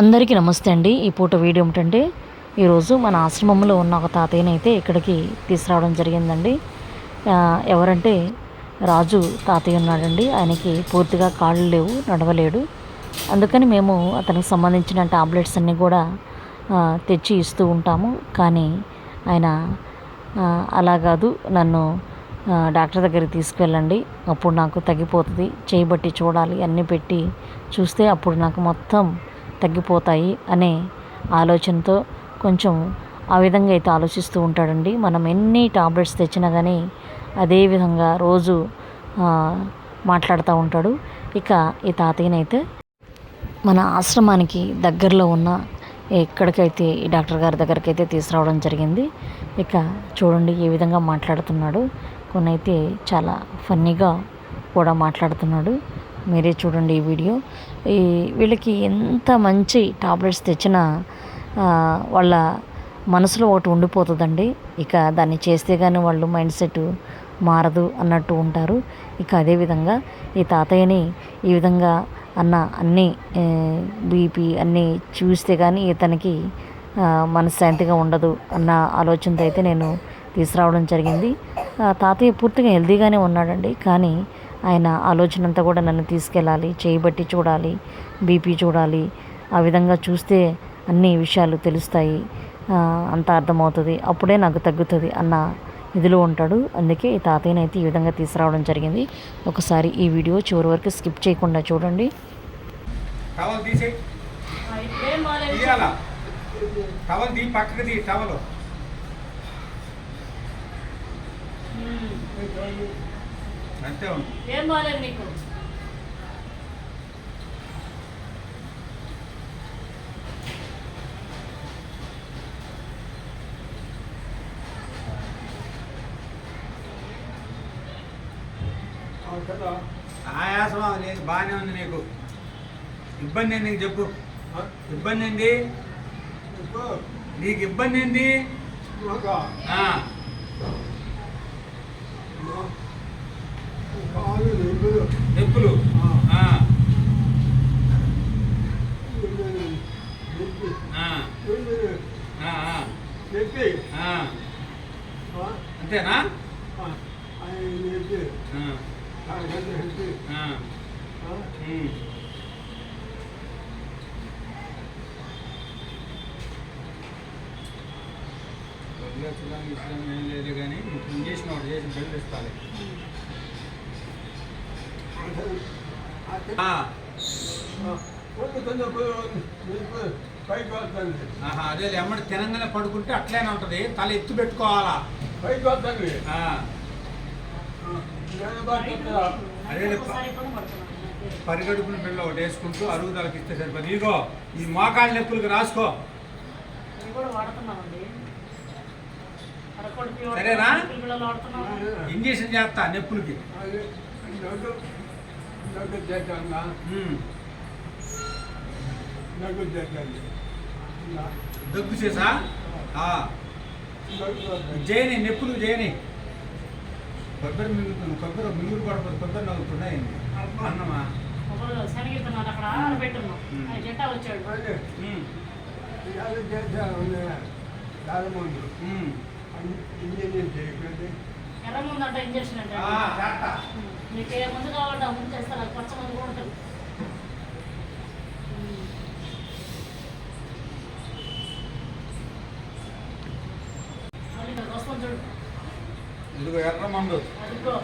అందరికీ నమస్తే అండి. ఈ పూట వీడియో ఏమిటంటే ఈరోజు మన ఆశ్రమంలో ఉన్న ఒక తాతయ్యని అయితే ఇక్కడికి తీసుకురావడం జరిగిందండి. ఎవరంటే రాజు తాతయ్య ఉన్నాడండి. ఆయనకి పూర్తిగా కాళ్ళు లేవు నడవలేడు. అందుకని మేము అతనికి సంబంధించిన టాబ్లెట్స్ అన్నీ కూడా తెచ్చి ఇస్తూ ఉంటాము. కానీ ఆయన అలా కాదు. నన్ను డాక్టర్ దగ్గరికి తీసుకెళ్ళండి. అప్పుడు నాకు తగ్గిపోతుంది. చేయబట్టి చూడాలి. అన్నీ పెట్టి చూస్తే అప్పుడు నాకు మొత్తం తగ్గిపోతాయి అనే ఆలోచనతో కొంచెం ఆ విధంగా అయితే ఆలోచిస్తూ ఉంటాడండి. మనం ఎన్ని టాబ్లెట్స్ తెచ్చినా కానీ అదే విధంగా రోజు మాట్లాడుతూ ఉంటాడు. ఇక ఈ తాతయ్యనైతే మన ఆశ్రమానికి దగ్గరలో ఉన్న ఎక్కడికైతే ఈ డాక్టర్ గారి దగ్గరికి అయితే తీసుకురావడం జరిగింది. ఇక చూడండి ఏ విధంగా మాట్లాడుతున్నాడు. కొన్ని అయితే చాలా ఫన్నీగా కూడా మాట్లాడుతున్నాడు. మీరే చూడండి ఈ వీడియో. ఈ వీళ్ళకి ఎంత మంచి టాబ్లెట్స్ తెచ్చినా వాళ్ళ మనసులో ఒకటి ఉండిపోతుందండి. ఇక దాన్ని చేస్తే కానీ వాళ్ళు మైండ్ సెట్ మారదు అన్నట్టు ఉంటారు. ఇక అదేవిధంగా ఈ తాతయ్యని ఈ విధంగా అన్న అన్నీ బీపీ అన్నీ చూస్తే కానీ ఇతనికి మనశ్శాంతిగా ఉండదు అన్న ఆలోచనతో అయితే నేను తీసుకురావడం జరిగింది. ఆ, తాతయ్య పూర్తిగా హెల్తీగానే ఉన్నాడండి. కానీ ఆయన ఆలోచన అంతా కూడా నన్ను తీసుకెళ్ళాలి చేయబట్టి చూడాలి బీపీ చూడాలి. ఆ విధంగా చూస్తే అన్ని విషయాలు తెలుస్తాయి. ఆ, అంతా అర్థమవుతుంది. అప్పుడే నాకు తగ్గుతుంది. అన్న ఇదిలో ఉంటాడు. అందుకే ఈ తాతయ్యని అయితే ఈ విధంగా తీసుకురావడం జరిగింది. ఒకసారి ఈ వీడియో చివరి వరకు స్కిప్ చేయకుండా చూడండి. టవల్ తీసే తీయాలా. టవల్ తీ పక్కకి తీ టవల్. అంతే ఉంది. ఏం బాగాలేదు నీకు ఆయాసం లేదు బాగానే ఉంది నీకు. ఇబ్బంది ఏంది నీకు చెప్పు. ఇబ్బంది ఏంది? నీకు ఇబ్బంది ఏంది? గ్రూపులు ఆ, అంతేనా? ఏం లేదు కానీ ఇప్పుడు ఒకటి చేసి బెల్ట్ అదే ఎమ్మడి తినంగానే పడుకుంటే అట్లనే ఉంటుంది. తల ఎత్తు పెట్టుకోవాలా? ఆ, అదే పరిగడుపున పిల్ల ఒకటి వేసుకుంటూ అరుగుదలకి ఇస్తే సరిపోదు. ఇదిగో ఈ మోకాళ్ళ నొప్పులకి రాసుకో. సరేనా? ఇంజక్షన్ చేస్తా నొప్పులకి. ఉమ్. దగ్గు చేసా? ఆ, చేయని నొప్పులు చేయని కొబ్బరి మిగులుతుంది కొబ్బరి మిగులు పడకపోతే కొబ్బరి నవ్వుతున్నాయి అన్నమా? శనగిస్తున్నాను అక్కడ ఆయన జట్టా వచ్చాడు. ఉమ్, ఉమ్. ఎర్ర ముందు అంటే ఇంజక్షన్ అంటే. మీకు ఏ ముందు కావాలంటే ఆ ముందు చేస్తారు అది కూడా ఉంటుంది. ఇదిగో మందు. అదిగో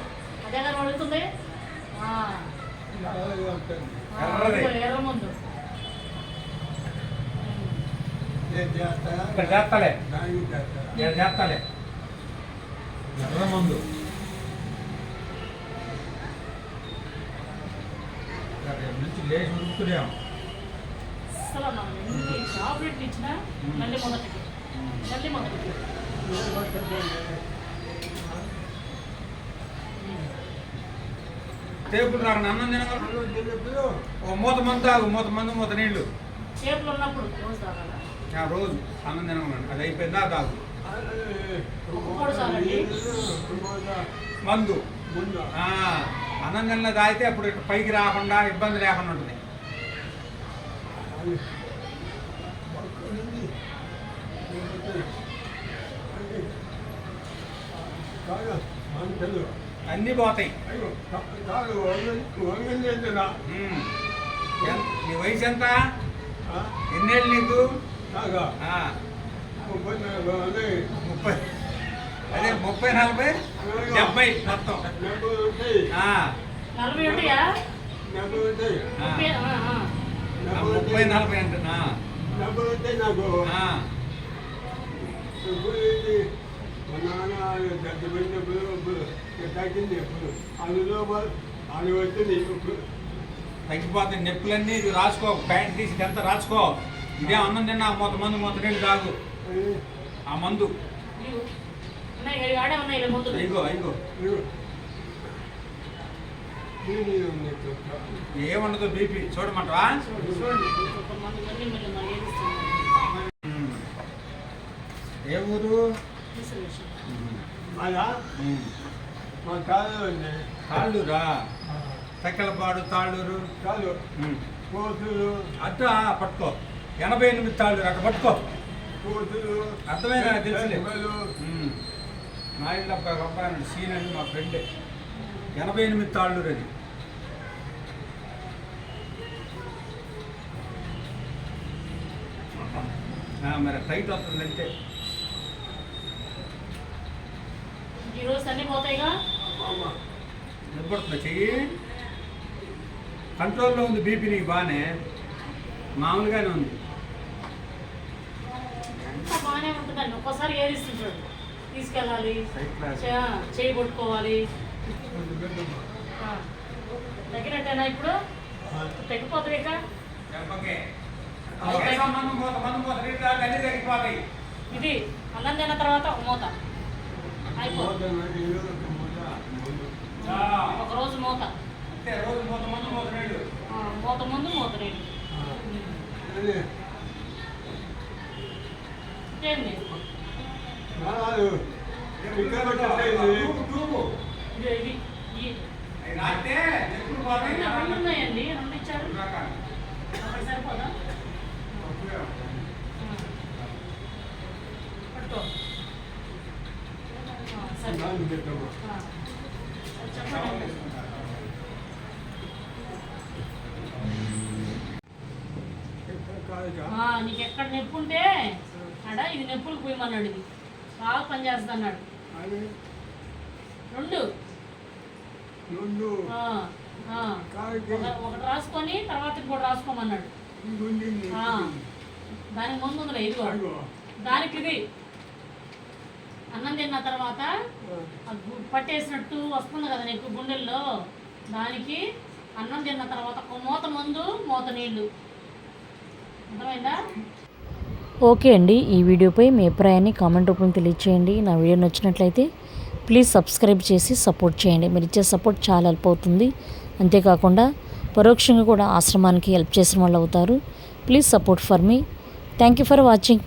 కదా ముందు. చేస్తాలే. చేస్తాలే? ఎర్ర మందు. నుంచి లేచి ఉరుకుతున్నాం అసలు మనం ఎన్ని ఇచ్చినా మళ్ళీ మొదటికి మళ్ళీ మొదటికి టేబుల్ అన్నం తినగలరు ఓ మూత మందు తాగు మూత మందు మూత నీళ్ళు చేపలు ఉన్నప్పుడు రోజు తాగాల ఆ రోజు అన్నం తినగలను అది అయిపోయిందా తాగు మందు ఆ, అన్నం దాయితే తాగితే అప్పుడు పైకి రాకుండా ఇబ్బంది లేకుండా ఉంటుంది. అన్నీ పోతాయి. నీ వయసు ఎంత? ఎన్నేళ్ళు నీకు? ముప్పై. ముప్పై నలభై డెబ్బై మొత్తం. ముప్పై. నలభై ఇప్పుడు తగ్గింది అందులో అది వచ్చింది ఇప్పుడు తగ్గిపోతాయి నొప్పులన్నీ ఇది రాసుకో ప్యాంట్ తీసి ఎంత రాసుకో. ఇదే అన్నం తిన్నా మూత మందు మూత నీళ్ళు తాగు. ఆ మందు. ఏముండదు బీపీ. చూడమంటావా. ఏ ఊరు. మా కాదు ఉంది తాళ్ళూరా తెక్కలపాడు తాళ్ళూరు? కాదు ఉమ్. కోతులు. అట్ట పట్టుకో. ఎనభై ఎనిమిది తాళ్ళూరు అట్ట పట్టుకో. కోతులు. అర్థమైందా? తెలుసులే. ఇంట్లో ఒక అబ్బాయి సీన్ అని మా ఫ్రెండే. ఎనభై ఎనిమిది తాళ్ళూరు అది ఆ, మరి టైట్ వస్తుందంటే. నిలబడుతుందా చెయ్యి. కంట్రోల్లో ఉంది బీపీ నీకు బాగానే. మామూలుగానే ఉంది. బాగానే ఉంటుందండి. ఒక్కోసారి ఏరిస్తుంటాడు తీసుకెళ్ళాలి. Side class. చే- చేయి కొట్టుకోవాలి కొంచెం పెద్దమ్మ. ఆ. తగ్గినట్టేనా ఇప్పుడు. తగ్గిపోతుంది ఇక ఇది అన్నం తిన్న తర్వాత ఒక మూత. ఒక రోజు మూత. మూత మందు మూత నీళ్ళు ఆ, మూత ముందు మూత నీళ్ళు ఆ. అదే. ఏంది కాదు. ఇక్కడ పెట్టేది. Tube, tube. ఇది ఇది ఈ- అవి రాస్తే నెప్పులు పోతాయి రెండు రెండు ఉన్నాయండి రెండు ఇచ్చారు రెండు రకాలు. ఒకటి సరిపోదా ఆ. పట్టుకో ఆ, సరే దాన్ని పెట్టమ్మ. ఆ. చెప్పండి ఇక్కడ కాదుగా. ఆ, నీకు ఎక్కడ నొప్పి ఉంటే అడ ఇది నొప్పులు పోయమన్నాడు ఇది. బాగా అది రెండు. రెండు. ఒకటి రాసుకొని తర్వాత ఇంకోటి రాసుకోమన్నాడు. దానికి ముందు ఉందిలే ఇదిగో. దానికి ఇది. అన్నం తిన్న తర్వాత పట్టేసినట్టు వస్తుంది కదా నీకు గుండెల్లో? దానికి అన్నం తిన్న తర్వాత ఒక మూత మందు మూత నీళ్ళు. అర్థమైందా? ఓకే అండి ఈ వీడియోపై మీ అభిప్రాయాన్ని కామెంట్ రూపంలో తెలియచేయండి. నా వీడియో నచ్చినట్లయితే ప్లీజ్ సబ్స్క్రైబ్ చేసి సపోర్ట్ చేయండి. మీరు ఇచ్చే సపోర్ట్ చాలా హెల్ప్ అవుతుంది. అంతేకాకుండా పరోక్షంగా కూడా ఆశ్రమానికి హెల్ప్ చేసిన వాళ్ళు అవుతారు. Please support for me. Thank you for watching.